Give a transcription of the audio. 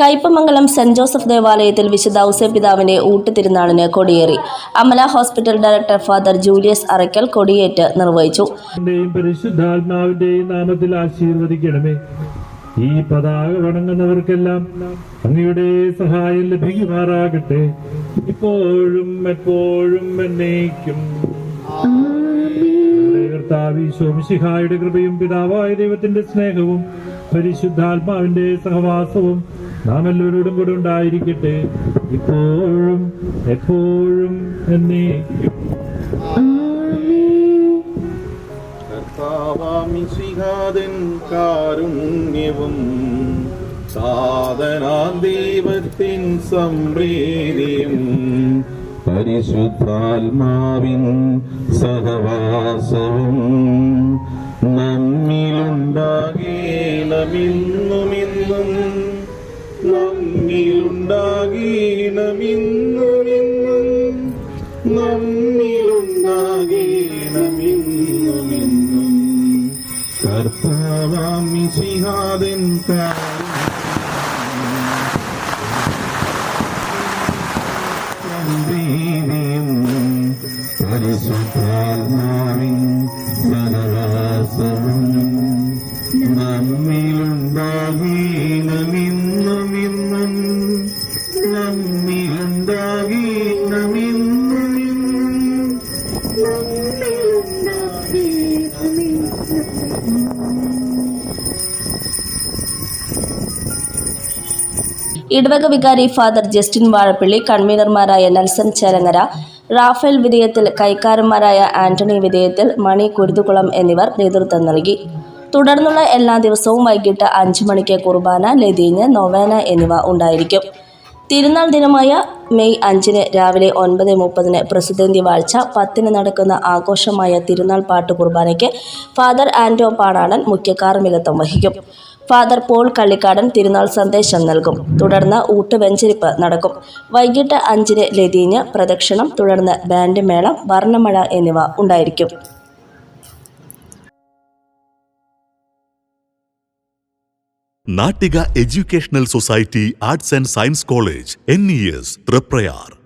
Kaipamangalam saint Joseph ദേവാലയത്തിൽ വിശുദ്ധ ഔസേപിതാവിന്റെ ഊട്ടുതിരുനാളിന് കൊടിയേറി. Amala hospital director father Julius Arakkal കൊടിയേറ്റ് നിർവഹിച്ചു. പരിശുദ്ധാത്മാവിന്റെയും നാമത്തിൽ ആശീർവദിക്കണമേ. ഈ പതാക വണങ്ങുന്നവർക്കെല്ലാം അങ്ങയുടെ സഹായം ലഭിക്കുമാറാകട്ടെ. ഇപ്പോഴും എപ്പോഴും എന്നേക്കും. നമ്മുടെ കർത്താവ് ശോമിശിഹായുടെ കൃപയും പിതാവായ ദൈവത്തിന്റെ സ്നേഹവും പരിശുദ്ധാത്മാവിന്റെ സഹവാസവും നാം എല്ലാവരോടും കൂടെ ഉണ്ടായിരിക്കട്ടെ. ഇപ്പോഴും എപ്പോഴും എന്നേക്കും കർത്താവാമിശിഹാദൻ കാരുണ്യവും സാധനാ ദൈവത്തിൻ സംപ്രീതിയും പരിശുദ്ധാത്മാവിൻ സഹവാസവും നമ്മിലുണ്ടാകേണമിന്നുമിന്നും. നമ്മിലുണ്ടാകേണമിന്നുമിന്നും ഇടവക വികാരി ഫാദർ ജസ്റ്റിൻ വാഴപ്പള്ളി കൺവീനർമാരായ നെൽസൺ ചേലങ്ങര റാഫേൽ വിധേയത്തിൽ കൈക്കാരന്മാരായ ആന്റണി വിധേയത്തിൽ മണി കുരുതുകുളം എന്നിവർ നേതൃത്വം നൽകി. തുടർന്നുള്ള എല്ലാ ദിവസവും വൈകിട്ട് അഞ്ച് മണിക്ക് കുർബാന ലതീഞ്ഞ് നൊവേന എന്നിവ ഉണ്ടായിരിക്കും. തിരുനാൾ ദിനമായ മെയ് അഞ്ചിന് രാവിലെ ഒൻപത് മുപ്പതിന് പ്രസിദ്ധന്തി വാഴ്ച പത്തിന് നടക്കുന്ന ആഘോഷമായ തിരുനാൾ പാട്ട് കുർബാനയ്ക്ക് ഫാദർ ആൻഡോ പാണാടൻ മുഖ്യ കാർമികത്വം വഹിക്കും. ഫാദർ പോൾ കള്ളിക്കാടൻ തിരുനാൾ സന്ദേശം നൽകും. തുടർന്ന് ഊട്ടുവെഞ്ചരിപ്പ് നടക്കും. വൈകിട്ട് അഞ്ചിന് ലതീഞ്ഞ് പ്രദക്ഷിണം. തുടർന്ന് ബാൻഡ് മേളം വർണമഴ എന്നിവ ഉണ്ടായിരിക്കും. Nattika educational society arts and science college N E S Triprayar